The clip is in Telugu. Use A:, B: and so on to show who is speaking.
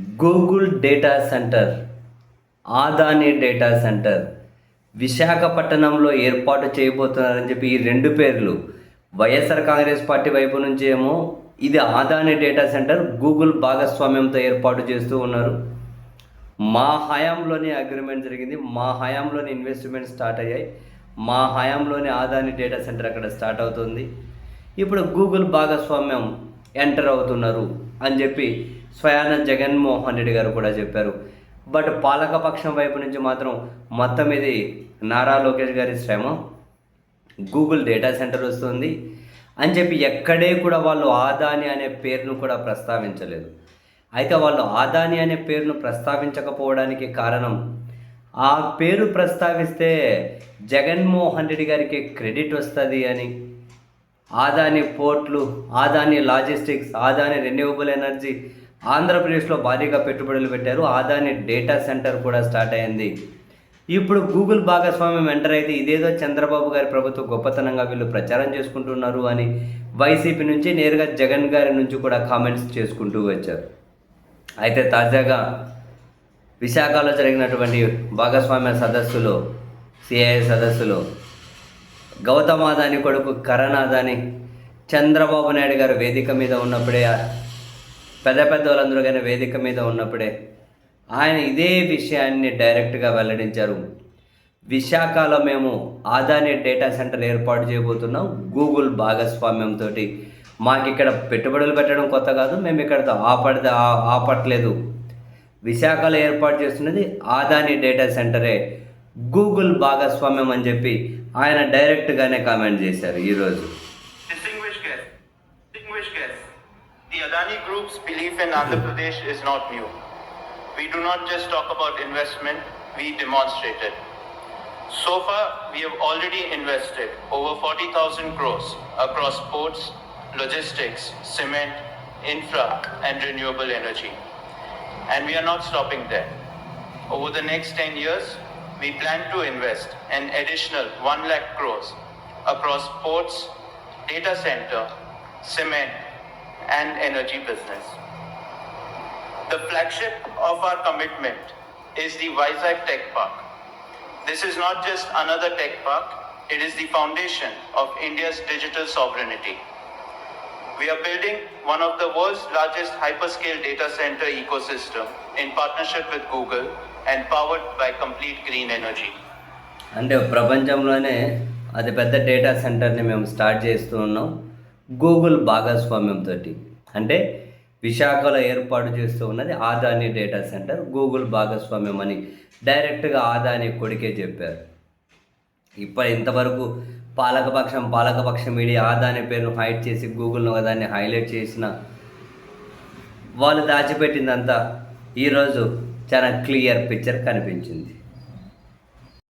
A: Google data centre Adani data centre విశాఖపట్నంలో ఏర్పాటు చేయబోతున్నారని చెప్పి ఈ రెండు పేర్లు. వైఎస్ఆర్ కాంగ్రెస్ పార్టీ వైపు నుంచి ఏమో ఇది ఆదాని డేటా సెంటర్ గూగుల్ భాగస్వామ్యంతో ఏర్పాటు చేస్తూ ఉన్నారు. మా హయాంలోనే అగ్రిమెంట్ జరిగింది. మా హయాంలోనే ఇన్వెస్ట్మెంట్ స్టార్ట్ అయ్యాయి. మా హయాంలోనే ఆదాని డేటా సెంటర్ అక్కడ స్టార్ట్ అవుతుంది. ఇప్పుడు గూగుల్ భాగస్వామ్యం ఎంటర్ అవుతున్నారు అని చెప్పి స్వయాన జగన్మోహన్ రెడ్డి గారు కూడా చెప్పారు. బట్ పాలకపక్షం వైపు నుంచి మాత్రం మొత్తం ఇది నారా లోకేష్ గారి శ్రమ. గూగుల్ డేటా సెంటర్ వస్తుంది అని చెప్పి ఎక్కడే కూడా వాళ్ళు ఆదాని అనే పేరును కూడా ప్రస్తావించలేదు. అయితే వాళ్ళు ఆదాని అనే పేరును ప్రస్తావించకపోవడానికి కారణం ఆ పేరు ప్రస్తావిస్తే జగన్మోహన్ రెడ్డి గారికి క్రెడిట్ వస్తుంది అని. Adani పోర్ట్లు Adani logistics Adani renewable energy ఆంధ్రప్రదేశ్లో భారీగా పెట్టుబడులు పెట్టారు. ఆదాని డేటా సెంటర్ కూడా స్టార్ట్ అయింది. ఇప్పుడు గూగుల్ భాగస్వామ్యం ఎంటర్ అయితే ఇదేదో చంద్రబాబు గారి ప్రభుత్వ గొప్పతనంగా వీళ్ళు ప్రచారం చేసుకుంటున్నారు అని వైసీపీ నుంచి నేరుగా జగన్ గారి నుంచి కూడా కామెంట్స్ చేసుకుంటూ వచ్చారు. అయితే తాజాగా విశాఖలో జరిగినటువంటి భాగస్వామ్య సదస్సులో సిఐఏ సదస్సులో గౌతమ్ అదాని కొడుకు కరణ్ అదాని చంద్రబాబు నాయుడు గారు వేదిక మీద ఉన్నప్పుడే పెద్ద పెద్ద వాళ్ళందరూ కానీ వేదిక మీద ఉన్నప్పుడే ఆయన ఇదే విషయాన్ని డైరెక్ట్గా వెల్లడించారు. విశాఖలో మేము ఆదాని డేటా సెంటర్ ఏర్పాటు చేయబోతున్నాం. గూగుల్ భాగస్వామ్యంతో మాకు ఇక్కడ పెట్టుబడులు పెట్టడం కొత్త కాదు మేము ఇక్కడ ఆపడితే ఆపట్లేదు. విశాఖలో ఏర్పాటు చేస్తున్నది ఆదాని డేటా సెంటరే. గూగుల్ భాగస్వామ్యం అని చెప్పి ఆయన డైరెక్ట్గానే కామెంట్ చేశారు ఈరోజు.
B: Group's belief in Andhra hmm. Pradesh is not new. We do not just talk about investment, we demonstrate it. So far, we have already invested over 40,000 crores across ports, logistics, cement, infra, and renewable energy. And we are not stopping there. Over the next 10 years, we plan to invest an additional 1 lakh crores across ports, data center, cement, and energy business. The flagship of our commitment is the Vizag Tech Park. This is not just another tech park, it is the foundation of India's digital sovereignty. We are building one of the world's largest hyperscale data center ecosystem in partnership with Google and powered by complete green energy.
A: అంటే ప్రపంచంలోనే అతిపెద్ద డేటా సెంటర్ని మేము స్టార్ట్ చేస్తూ ఉన్నాం గూగుల్ భాగస్వామ్యంతో అంటే విశాఖలో ఏర్పాటు చేస్తూ ఉన్నది ఆదాని డేటా సెంటర్ గూగుల్ భాగస్వామ్యం అని. డైరెక్ట్గా ఆదాని కొడుకే చెప్పారు. ఇప్పుడు ఇంతవరకు పాలకపక్షం పాలకపక్షం మీడియా ఆదాని పేరును హైట్ చేసి గూగుల్ను దాన్ని హైలైట్ చేసిన వాళ్ళు దాచిపెట్టిందంతా ఈరోజు చాలా క్లియర్ పిక్చర్ కనిపించింది.